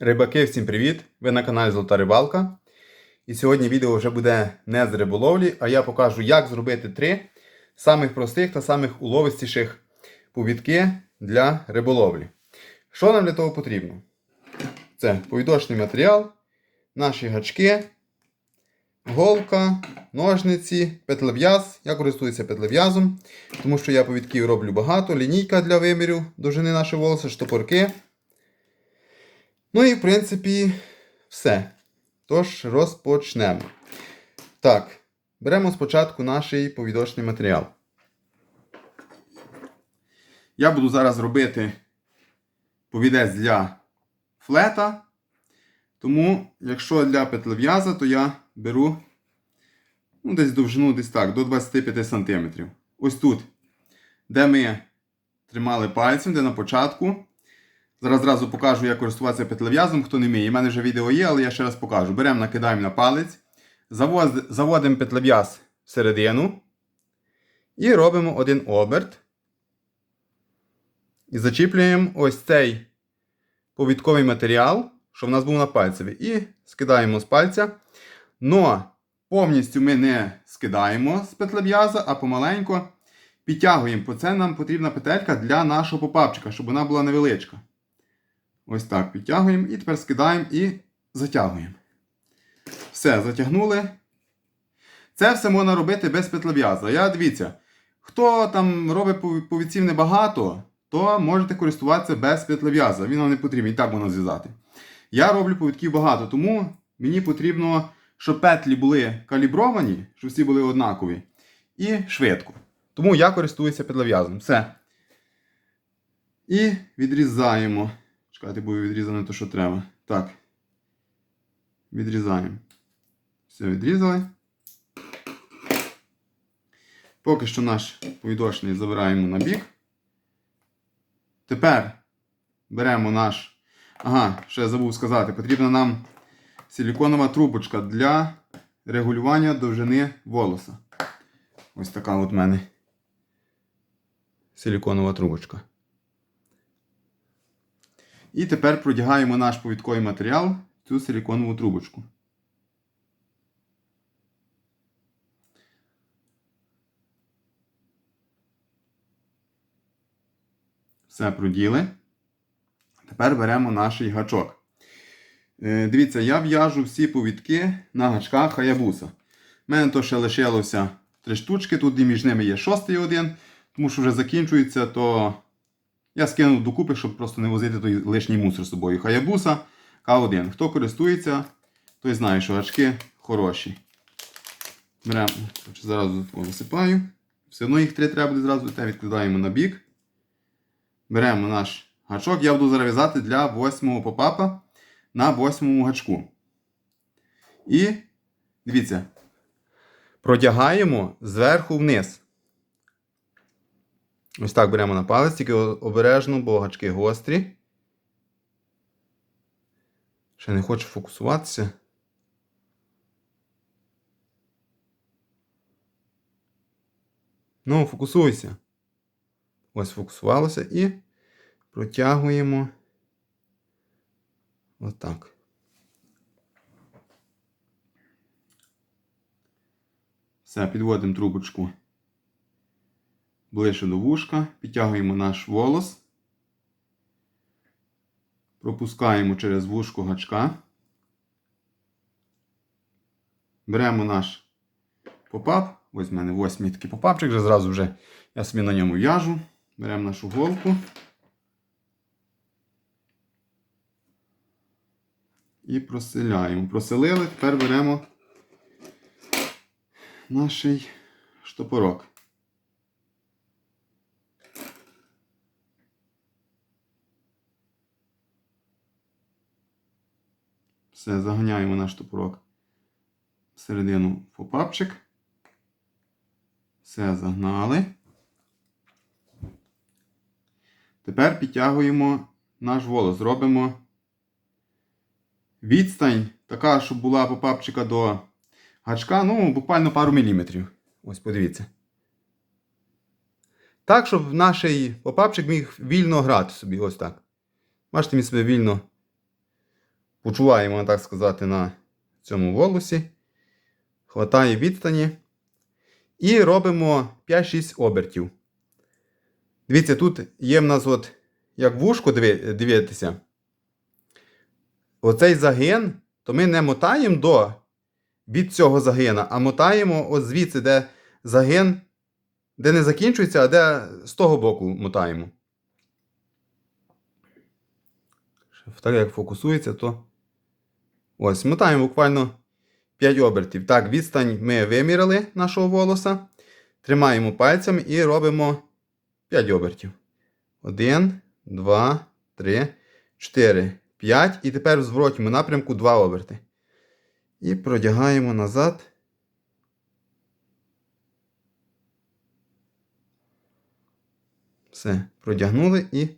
Рибаки, всім привіт! Ви на каналі Золота Рибалка. І сьогодні відео вже буде не з риболовлі, а я покажу, як зробити три самих простих та самих уловистіших повідки для риболовлі. Що нам для того потрібно? Це повідочний матеріал, наші гачки, голка, ножниці, петлев'яз. Я користуюся петлев'язом, тому що я повідків роблю багато, лінійка для вимірю довжини нашого волоса, штопорки. Ну і в принципі все. Тож розпочнемо. Так, беремо спочатку наш повідочний матеріал. Я буду зараз робити повідець для флета. Тому, якщо для петлев'яза, то я беру ну, десь довжину десь так, до 25 см. Ось тут, де ми тримали пальцем, де на початку. Зараз зразу покажу, як користуватися петлев'язом, хто не вміє. У мене вже відео є, але я ще раз покажу. Беремо, накидаємо на палець, заводимо петлев'яз всередину і робимо один оберт. І зачіплюємо ось цей повідковий матеріал, що в нас був на пальцеві. І скидаємо з пальця. Но повністю ми не скидаємо з петлев'яза, а помаленько підтягуємо. Бо це нам потрібна петелька для нашого попапчика, щоб вона була невеличка. Ось так підтягуємо і тепер скидаємо і затягуємо. Все, затягнули. Це все можна робити без петлев'яза. Я дивіться, хто там робить пов- повідців небагато, то можете користуватися без петлев'яза. Він вам не потрібен, і так можна зв'язати. Я роблю повідків багато, тому мені потрібно, щоб петлі були калібровані, щоб всі були однакові, і швидко. Тому я користуюся петлев'язом. Все. І відрізаємо. Чекайте, буде відрізано те, що треба. Так. Відрізаємо. Все, відрізали. Поки що наш повідочний забираємо на бік. Тепер беремо наш. Ага, ще я забув сказати, потрібна нам силіконова трубочка для регулювання довжини волоса. Ось така от в мене силіконова трубочка. І тепер продягаємо наш повідковий матеріал в цю силіконову трубочку. Все проділи. Тепер беремо наш гачок. Е, Дивіться, я в'яжу всі повідки на гачках хаябуса. У мене то ще лишилося три штучки, тут і між ними є шостий один, тому що вже закінчується, то я скинув докупи, щоб просто не возити той лишній мусор з собою. Хаябуса К1. Хто користується, той знає, що гачки хороші. Беремо, зразу висипаю. Все одно їх три треба буде зразу, те відкладаємо на бік. Беремо наш гачок. Я буду зараз в'язати для восьмого попапа на восьмому гачку. І дивіться, продягаємо зверху вниз. Ось так беремо на палець, тільки обережно, бо гачки гострі. Ще не хочу фокусуватися. Ну, фокусуйся. Ось фокусувалося і протягуємо отак. Все, підводимо трубочку ближче до вушка, підтягуємо наш волос, пропускаємо через вушко гачка. Беремо наш попап. Ось в мене восьмий такий попапчик, вже зразу вже я собі на ньому в'яжу. Беремо нашу голку. І проселяємо. Проселили, тепер беремо наш штопорок. Все, заганяємо наш топорок всередину попапчик. Все загнали. Тепер підтягуємо наш волос. Зробимо відстань, така, щоб була попапчика до гачка, ну, буквально пару міліметрів. Ось подивіться. Так, щоб наш попапчик міг вільно грати собі. Ось так. Бачите, він себе вільно почуваємо, так сказати, на цьому волосі. Хватає відстані. І робимо 5-6 обертів. Дивіться, тут є в нас, от, як вушко дивитися. Оцей загин, то ми не мотаємо до від цього загина, а мотаємо от звідси, де загин, де не закінчується, а де з того боку мотаємо. Так як фокусується, то. Ось, мотаємо буквально 5 обертів. Так, відстань ми виміряли нашого волоса. Тримаємо пальцями і робимо 5 обертів. 1, 2, 3, 4, 5. І тепер в зворотньому напрямку 2 оберти. І продягаємо назад. Все, продягнули і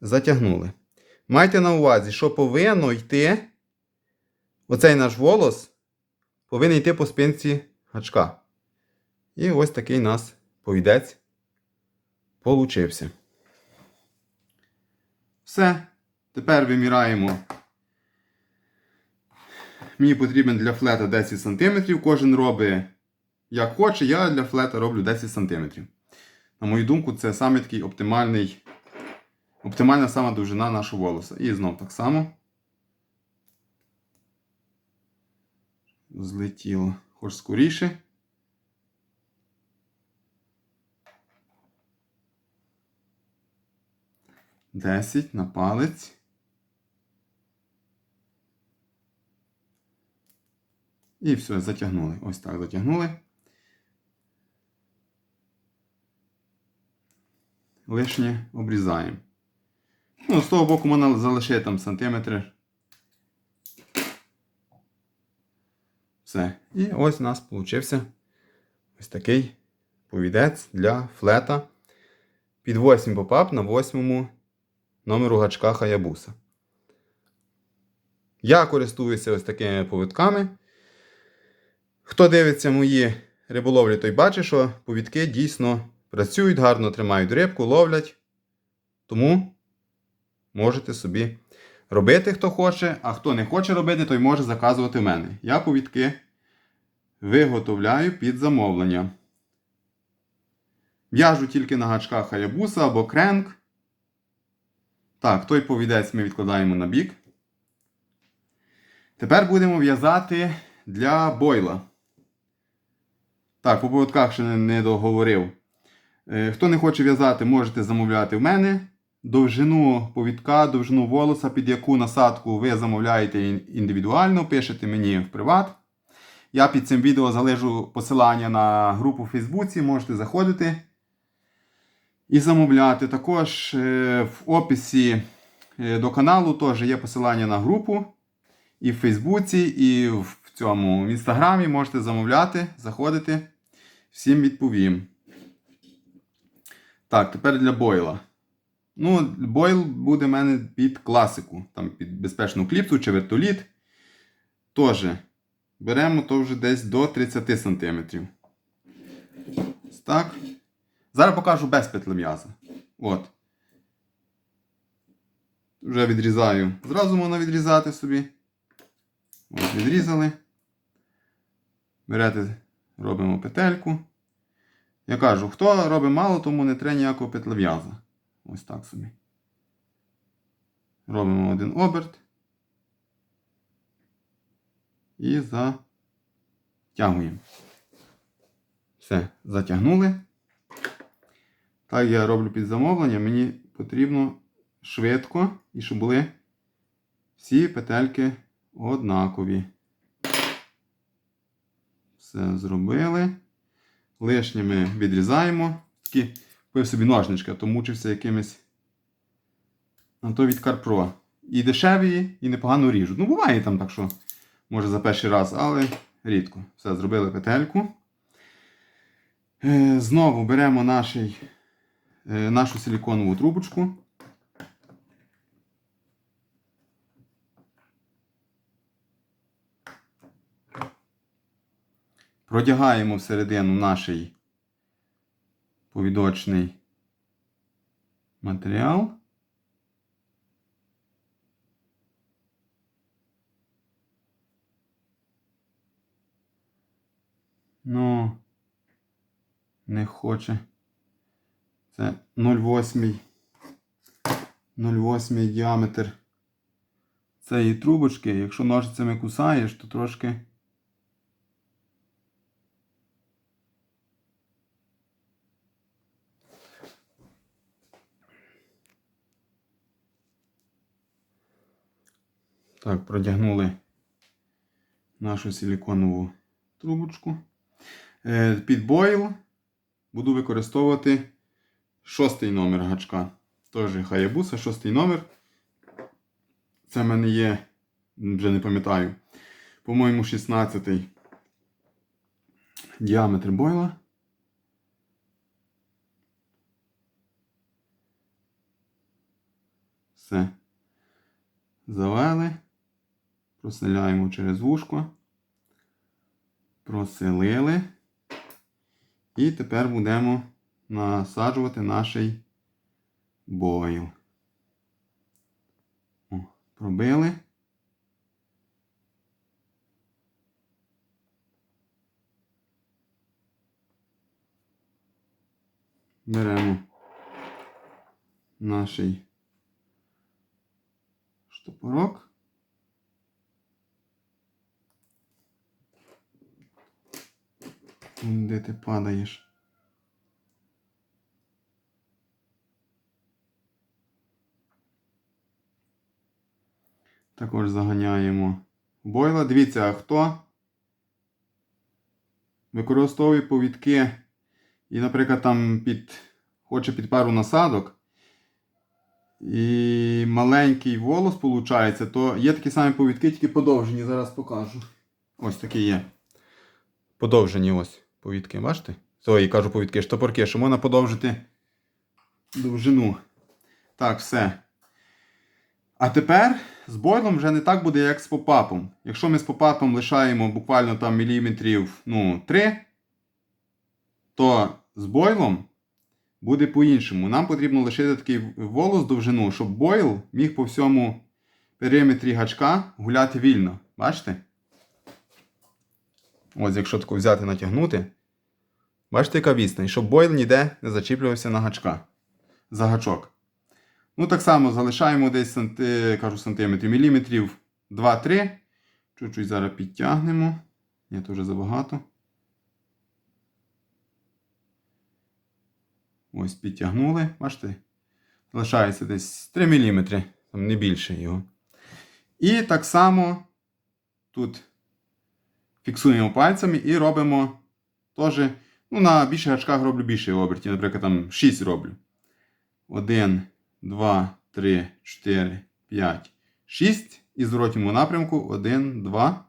затягнули. Майте на увазі, що повинно йти оцей наш волос повинен йти по спинці гачка. І ось такий нас повідець получився. Все. Тепер виміраємо. Мені потрібен для флета 10 см. Кожен робить як хоче, я для флета роблю 10 см. На мою думку, це саме такий оптимальний, оптимальна сама довжина нашого волоса. І знов так само. Злетіло хоч скоріше. Десять на палець. І все, затягнули. Ось так затягнули. Лишнє обрізаємо. Ну, з того боку можна залишити там сантиметри. Все. І ось у нас получився ось такий повідець для флета під 8 попап на 8 номеру гачка Хаябуса. Я користуюся ось такими повідками. Хто дивиться мої риболовлі, той бачить, що повідки дійсно працюють, гарно тримають рибку, ловлять. Тому можете собі робити, хто хоче, а хто не хоче робити, той може заказувати в мене. Я повідки виготовляю під замовлення. В'яжу тільки на гачках хаябуса або кренк. Так, той повідець ми відкладаємо на бік. Тепер будемо в'язати для бойла. Так, по поводках ще не, договорив. Е, хто не хоче в'язати, можете замовляти в мене. Довжину повідка, довжину волоса, під яку насадку ви замовляєте індивідуально, пишете мені в приват. Я під цим відео залежу посилання на групу в Фейсбуці, можете заходити і замовляти. Також е, в описі е, до каналу теж є посилання на групу. І в Фейсбуці, і в цьому в інстаграмі можете замовляти, заходити. Всім відповім. Так, тепер для бойла. Ну, бойл буде в мене під класику, там під безпечну кліпсу чи вертоліт. Тож, беремо то вже десь до 30 см. Так. Зараз покажу без петлем'яза. От. Вже відрізаю. Зразу можна відрізати собі. Ось відрізали. Берете, робимо петельку. Я кажу, хто робить мало, тому не треба ніякого петлев'яза. Ось так собі. Робимо один оберт. І затягуємо. Все, затягнули. Так я роблю під замовлення. Мені потрібно швидко і щоб були всі петельки однакові. Все зробили. Лишнє ми відрізаємо. Такі купив собі ножнички, а то мучився якимись. А то від Карпро. І дешеві, і непогано ріжуть. Ну, буває там так, що може за перший раз, але рідко. Все, зробили петельку. Е, Знову беремо наший, е, нашу силіконову трубочку. Продягаємо всередину наш повідочний матеріал. Ну, не хоче. Це 0,8 0,8 діаметр цієї трубочки. Якщо ножицями кусаєш, то трошки Так, продягнули нашу силіконову трубочку. Е, Під бойл буду використовувати шостий номер гачка. Теж Hayabusa, шостий номер. Це в мене є, вже не пам'ятаю, по-моєму, 16-й діаметр бойла. Все. Завели. Проселяємо через вушко. Проселили. І тепер будемо насаджувати наш бойл. О, пробили. Беремо наш штопорок. Де ти падаєш? Також заганяємо бойла. Дивіться, а хто використовує повідки і, наприклад, там під, хоче під пару насадок. І маленький волос виходить, то є такі самі повідки, тільки подовжені. Зараз покажу. Ось такі є. Подовжені ось повідки, бачите? Ой, кажу повідки, штопорки, що можна подовжити довжину. Так, все. А тепер з бойлом вже не так буде, як з попапом. Якщо ми з попапом лишаємо буквально там міліметрів ну, 3, то з бойлом буде по-іншому. Нам потрібно лишити такий волос довжину, щоб бойл міг по всьому периметрі гачка гуляти вільно. Бачите? Ось, якщо тако взяти натягнути. Бачите, яка відстань, щоб бойл ніде не зачіплювався на гачка. За гачок. Ну, так само залишаємо десь санти, кажу, сантиметрів, міліметрів 2-3. Чуть-чуть зараз підтягнемо. Ні, то вже забагато. Ось підтягнули, бачите? Залишається десь 3 мм, там не більше його. І так само тут фіксуємо пальцями і робимо теж. Ну, на більших гачках роблю більше обертів, наприклад, там 6 роблю. 1, 2, 3, 4, 5, 6. І зворотньому напрямку 1, 2.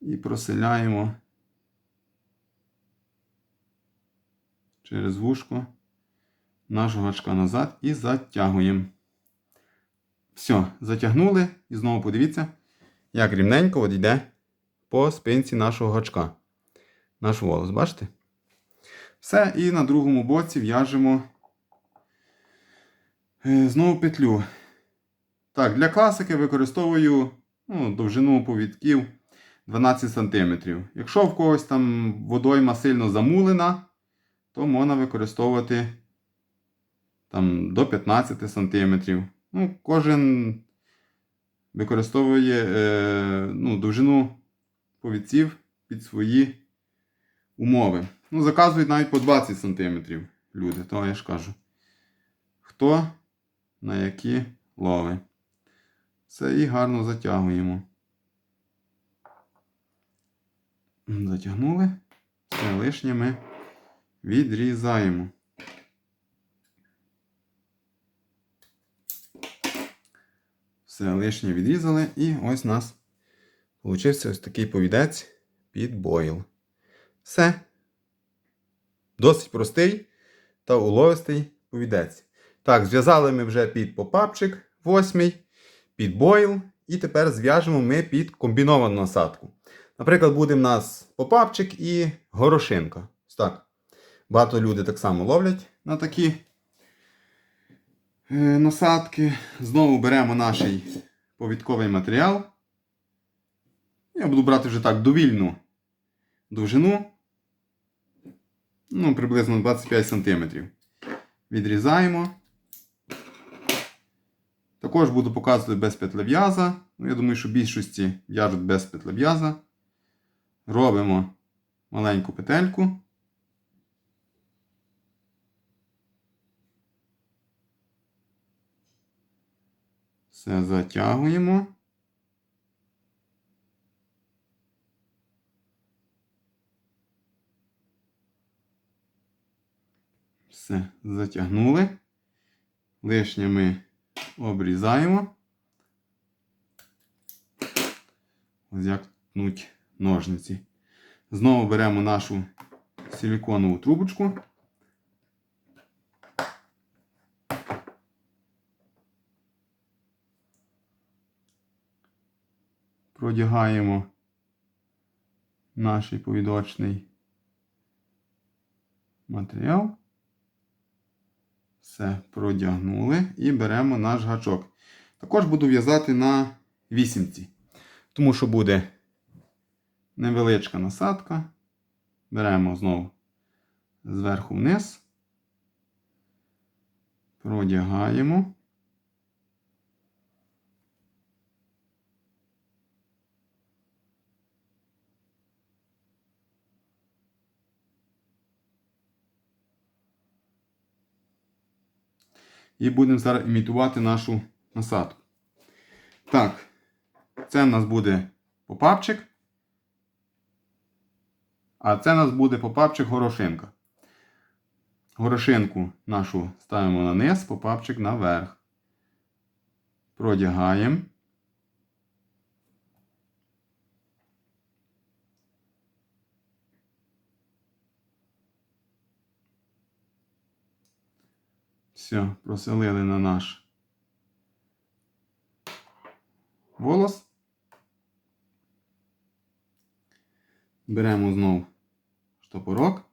І проселяємо через вушко нашого гачка назад і затягуємо. Все, затягнули. І знову подивіться, як рівненько от йде по спинці нашого гачка. Наш волос, бачите? Все, і на другому боці в'яжемо е, знову петлю. Так, для класики використовую ну, довжину повідків 12 см. Якщо в когось там водойма сильно замулена, то можна використовувати там, до 15 см. Ну, Кожен використовує е, ну, довжину повідців під свої умови. Ну, заказують навіть по 20 см люди, то я ж кажу. Хто на які лови. Все і гарно затягуємо. Затягнули. Все лишнє ми відрізаємо. Все лишнє відрізали, і ось нас получився ось такий повідець під бойл. Все. Досить простий та уловистий повідець. Так, зв'язали ми вже під попапчик восьмий, під бойл, і тепер зв'яжемо ми під комбіновану насадку. Наприклад, буде в нас попапчик і горошинка. Ось так. Багато людей так само ловлять на такі е, насадки. Знову беремо наш повідковий матеріал. Я буду брати вже так довільну довжину. Ну, приблизно 25 см. Відрізаємо. Також буду показувати без петлев'яза. Ну, я думаю, що більшості в'яжуть без петлев'яза. Робимо маленьку петельку. Все затягуємо. Все, затягнули. Лишнє ми обрізаємо. Ось як ткнуть ножниці. Знову беремо нашу силиконову трубочку. Продягаємо наш повідочний матеріал. Все, продягнули і беремо наш гачок. Також буду в'язати на вісімці. Тому що буде невеличка насадка. Беремо знову зверху вниз. Продягаємо. І будемо зараз імітувати нашу насадку. Так, це в нас буде попапчик. А це в нас буде попапчик горошинка. Горошинку нашу ставимо на низ, попапчик наверх. Продягаємо. Все, проселили на наш волос. Беремо знову штопорок.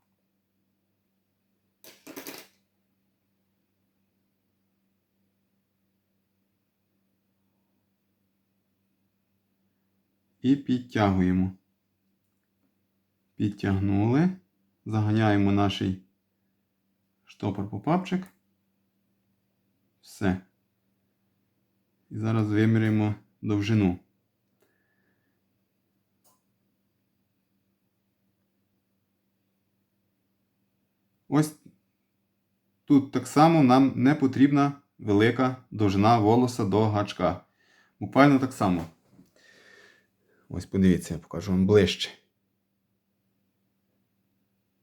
І підтягуємо. Підтягнули. Заганяємо наш штопор попапчик. Все. І зараз виміряємо довжину. Ось тут так само нам не потрібна велика довжина волоса до гачка. Буквально так само. Ось подивіться, я покажу вам ближче.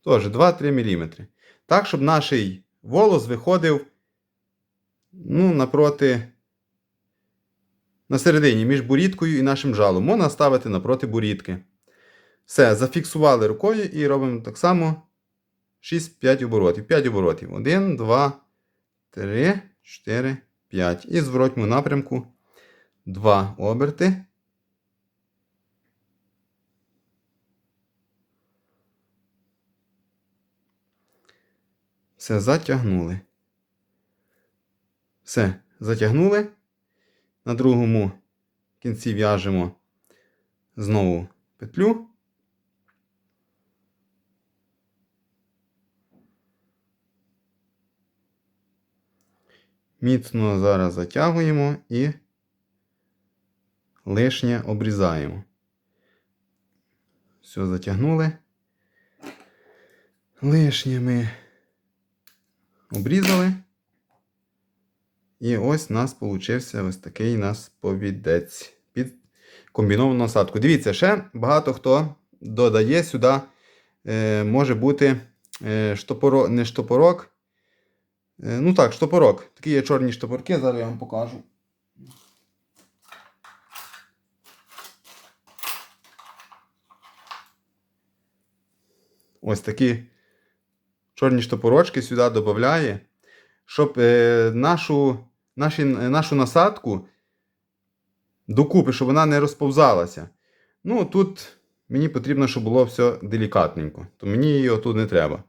Тож 2-3 мм. Так, щоб наш волос виходив ну, напроти. На середині між бурідкою і нашим жалом. Можна ставити напроти бурідки. Все, зафіксували рукою і робимо так само 6-5 оборотів. 5 оборотів. 1, 2, 3, 4, 5. І в зворотньому напрямку 2 оберти. Все, затягнули. Все, затягнули. На другому кінці в'яжемо знову петлю. Міцно зараз затягуємо і лишнє обрізаємо. Все, затягнули. Лишнє ми обрізали. І ось у нас получився ось такий нас повідець під комбіновану насадку. Дивіться, ще багато хто додає сюди, е, може бути е, штопоро, не штопорок. Е, ну так, штопорок. Такі є чорні штопорки, зараз я вам покажу. Ось такі чорні штопорочки сюди додає, щоб е, нашу, наші, нашу насадку докупи, щоб вона не розповзалася. Ну, тут мені потрібно, щоб було все делікатненько, то мені її тут не треба.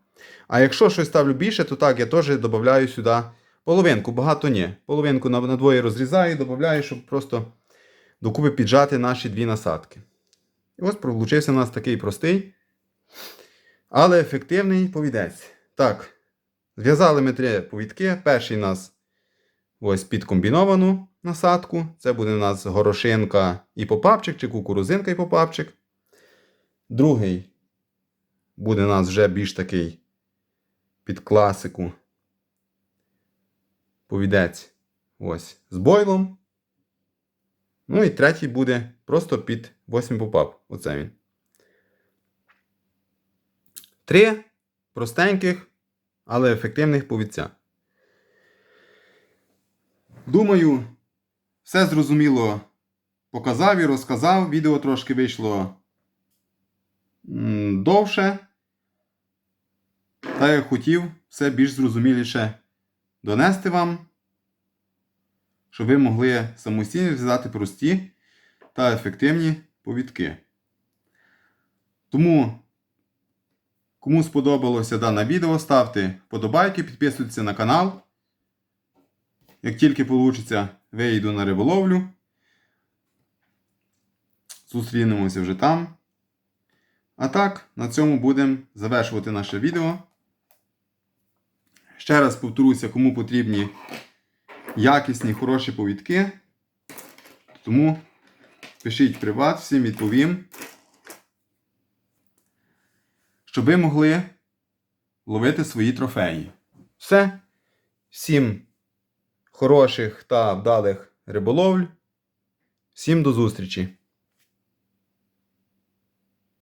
А якщо щось ставлю більше, то так, я теж додаю сюди половинку, багато ні. Половинку на, на двоє розрізаю і додаю, щоб просто докупи піджати наші дві насадки. І ось получився у нас такий простий Але ефективний повідець. Так, зв'язали ми три повідки. Перший у нас ось під комбіновану насадку. Це буде у нас горошинка і попапчик, чи кукурузинка і попапчик. Другий буде у нас вже більш такий під класику. Повідець ось з бойлом. Ну і третій буде просто під 8 попап. Оце він. Три простеньких, але ефективних повідця. Думаю, все зрозуміло показав і розказав. Відео трошки вийшло довше. Та я хотів все більш зрозуміліше донести вам, щоб ви могли самостійно зв'язати прості та ефективні повідки. Тому, кому сподобалося дане відео, ставте вподобайки, підписуйтесь на канал. Як тільки вийде, вийду на риболовлю. Зустрінемося вже там. А так, на цьому будемо завершувати наше відео. Ще раз повторюся, кому потрібні якісні, хороші повідки. Тому пишіть приват, всім відповім. Щоб ви могли ловити свої трофеї. Все. Всім хороших та вдалих риболовль. Всім до зустрічі!